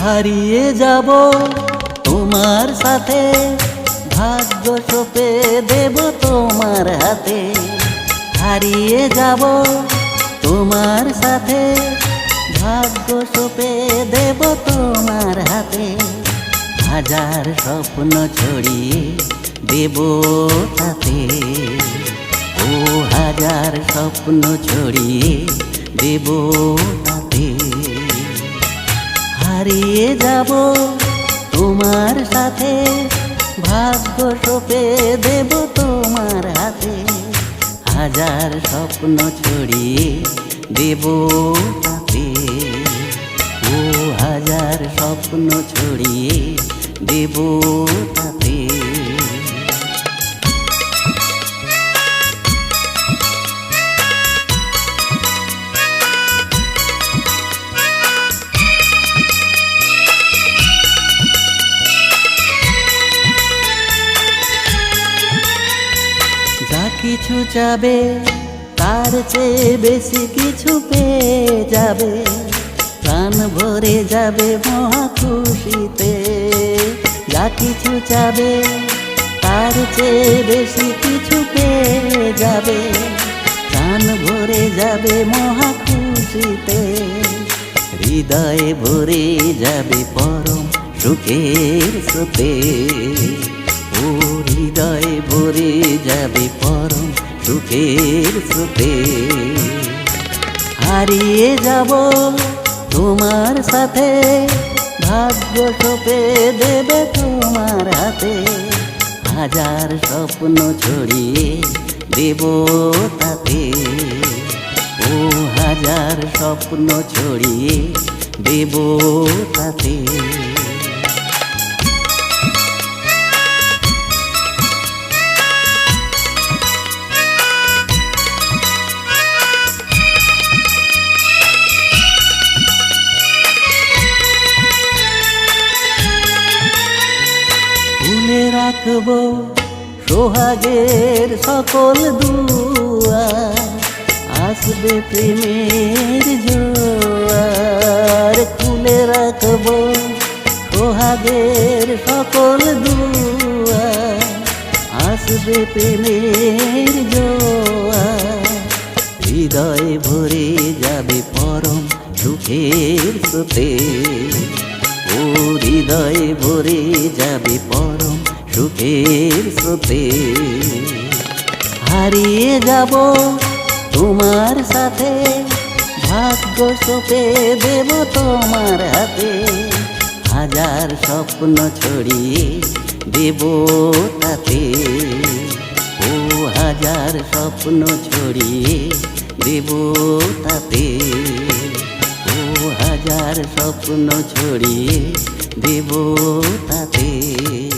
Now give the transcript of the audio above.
হারিয়ে যাব। তোমার সাথে ভাগ্য সোপে দেব তোমার হাতে। হারিয়ে যাব। তোমার সাথে ভাগ্য সোপে দেব তোমার হাতে। হাজার স্বপ্ন ছড়িয়ে দেব তাতে। ও হাজার স্বপ্ন ছড়িয়ে দেব তাতে। হারিয়ে যাব। তোমার সাথে ভাগ্য সপে দেব তোমার হাতে। হাজার স্বপ্ন ছড়িয়ে দেব তাতে। ও হাজার স্বপ্ন ছড়িয়ে দেব কিছু চাবে, তার চেয়ে বেশি কিছু পেয়ে যাবে। প্রাণ ভরে যাবে মহা খুশিতে। যা কিছু চাবে, তার চেয়ে বেশি কিছু পেয়ে যাবে। প্রাণ ভরে যাবে মহা খুশিতে। হৃদয়ে ভরে যাবে পরম সুখের স্রোতে। ও হৃদয়ে ভরে যাবে সুখের স্রোতে। হারিয়ে যাব তোমার সাথে, ভাগ্য সোপে দেবে তোমার হাতে। হাজার স্বপ্ন ছড়িয়ে দেব তাতে। ও হাজার স্বপ্ন ছড়িয়ে দেব তাতে। সোহাগের সকল দুয়া। আসবে প্রেমের জোয়ার, খুলে রাখব সোহাগের সকল দুয়া। আসবে প্রেমের জোয়ার হৃদয় ভরে যাবে পরম সুখের স্রোতে। ও হৃদয় ভরে যাবে পরম সুখের স্রোতে। হারিয়ে যাব তোমার সাথে, ভাগ্য সোপে দেব তোমার হাতে। হাজার স্বপ্ন ছড়িয়ে দেব তাতে। ও হাজার স্বপ্ন ছড়িয়ে দেব তাতে। ও হাজার স্বপ্ন ছড়িয়ে দেব তাতে।